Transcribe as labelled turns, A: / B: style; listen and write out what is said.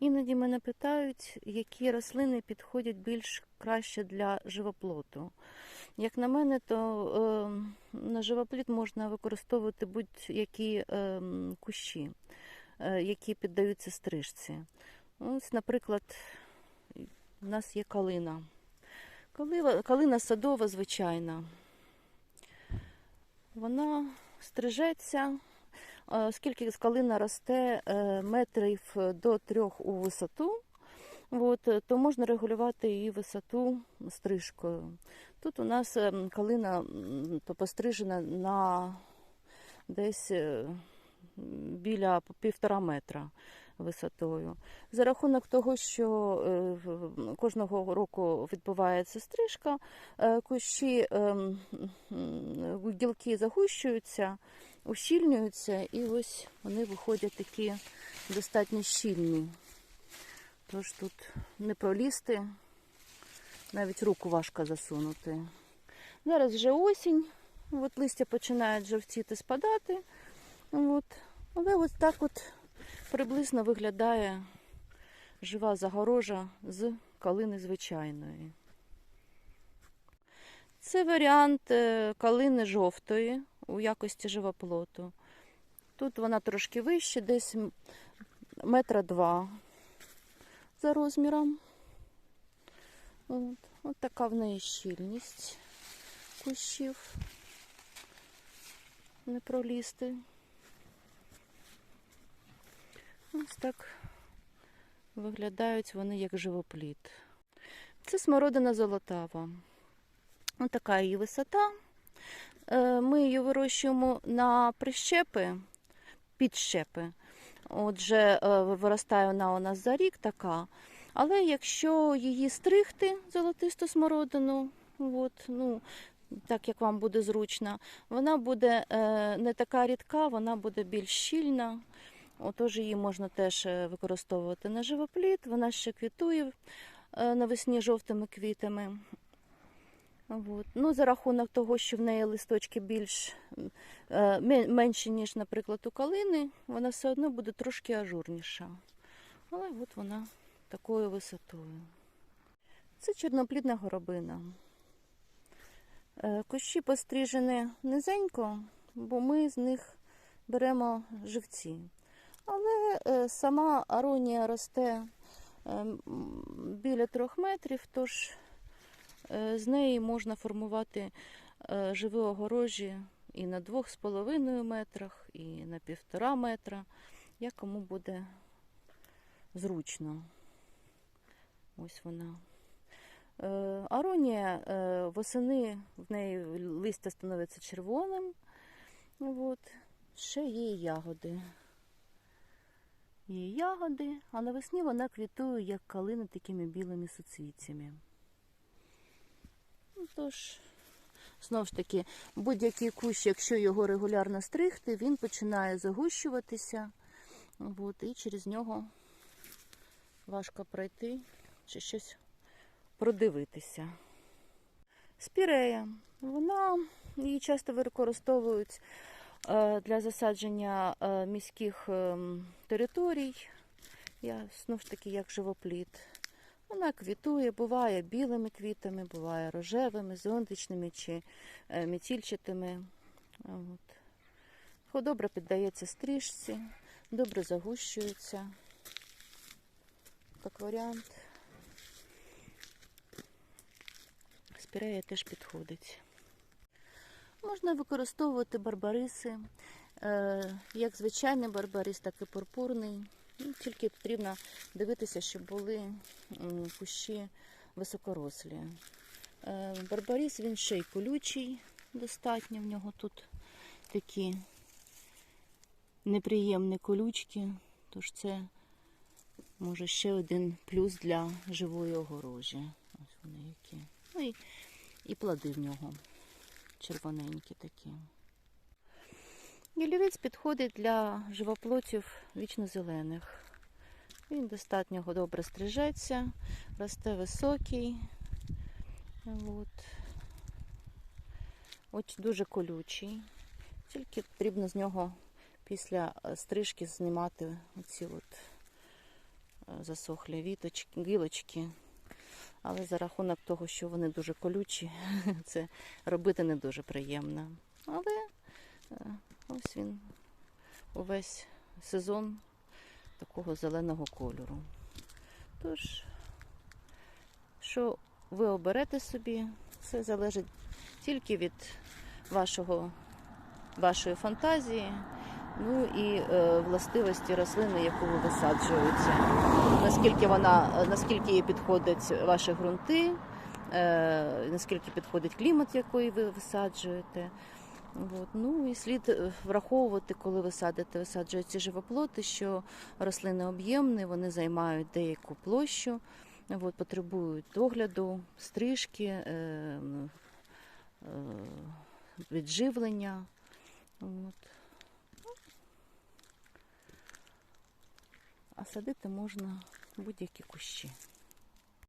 A: Іноді мене питають, які рослини підходять більш краще для живоплоту. Як на мене, то е, на живопліт можна використовувати будь-які е, кущі, е, які піддаються стрижці. Ось, наприклад, у нас є калина. Калива- Калина садова, звичайна. Вона стрижеться, оскільки калина росте е, метрів до трьох у висоту, от, е, то можна регулювати її висоту стрижкою. Тут у нас е, калина то пострижена на десь е, біля півтора метра висотою. За рахунок того, що е, кожного року відбувається стрижка, е, кущі е, ділки загущуються, ущільнюються, і ось вони виходять такі достатньо щільні. Тож тут не пролізти, навіть руку важко засунути. Зараз вже осінь, от листя починають жовтіти, спадати. От. Але ось так от приблизно виглядає жива загорожа з калини звичайної. Це варіант е, калини жовтої у якості живоплоту. Тут вона трошки вище, десь метра два за розміром. От, от така в неї щільність кущів. Не пролізти. Ось так виглядають вони як живопліт. Це смородина золотава. Ось така її висота. Е, Ми її вирощуємо на прищепи, підщепи. Отже, е, виростає вона у нас за рік така. Але якщо її стригти, золотисту смородину, от, ну, так як вам буде зручно, вона буде е, не така рідка, вона буде більш щільна. Отож, її можна теж е, використовувати на живопліт. Вона ще квітує е, навесні жовтими квітами. От. Ну, за рахунок того, що в неї листочки більш е, менші, ніж, наприклад, у калини, вона все одно буде трошки ажурніша. Але от вона такою висотою. Це чорноплідна горобина. Кущі пострижені низенько, бо ми з них беремо живці. Але е, сама аронія росте е, біля трьох метрів, тож е, з неї можна формувати живі огорожі і на двох з половиною метрах, і на півтора метра, як кому буде зручно. Ось вона. Аронія восени в неї листя становиться червоним. От. Ще є ягоди. Є ягоди, а навесні вона квітує, як калина, такими білими суцвіттями. Ну, тож, знову ж таки, будь-який кущ, якщо його регулярно стригти, він починає загущуватися. От, і через нього важко пройти чи щось продивитися. Спірея. Вона її часто використовують для засадження е, міських ем, територій. Я знов ж таки як живопліт. Вона квітує, буває білими квітами, буває рожевими, зонтичними чи е, метільчатими. От. Добре піддається стрижці, добре загущується. Як варіант. Спірея теж підходить. Можна використовувати барбариси, е, як звичайний барбарис, так і пурпурний. Ну, Тільки потрібно дивитися, щоб були кущі високорослі. Е, Барбарис він ще й колючий, достатньо в нього тут такі неприємні колючки, тож це може ще один плюс для живої огорожі. Ось вони які. Ну і, і плоди в нього червоненькі такі. Ялівець підходить для живоплотів вічно-зелених. Він достатньо добре стрижеться, росте високий. От. От дуже колючий. Тільки потрібно з нього після е, стрижки знімати оці от е, засохлі віточки, гілочки. Але за рахунок того, що вони дуже колючі, це робити не дуже приємно. Але е, ось він увесь сезон такого зеленого кольору. Тож, що ви оберете собі, це залежить тільки від вашого, вашої фантазії, ну і е, властивості рослини, яку ви висаджуєте. Наскільки вона, наскільки їй підходять ваші ґрунти, е, наскільки підходить клімат, який ви висаджуєте. От. Ну і слід е, враховувати, коли ви садите, висаджуєте живоплоти, що рослини об'ємні, вони займають деяку площу, от, потребують догляду, стрижки, е, е, відживлення. От. Садити можна будь-які кущі.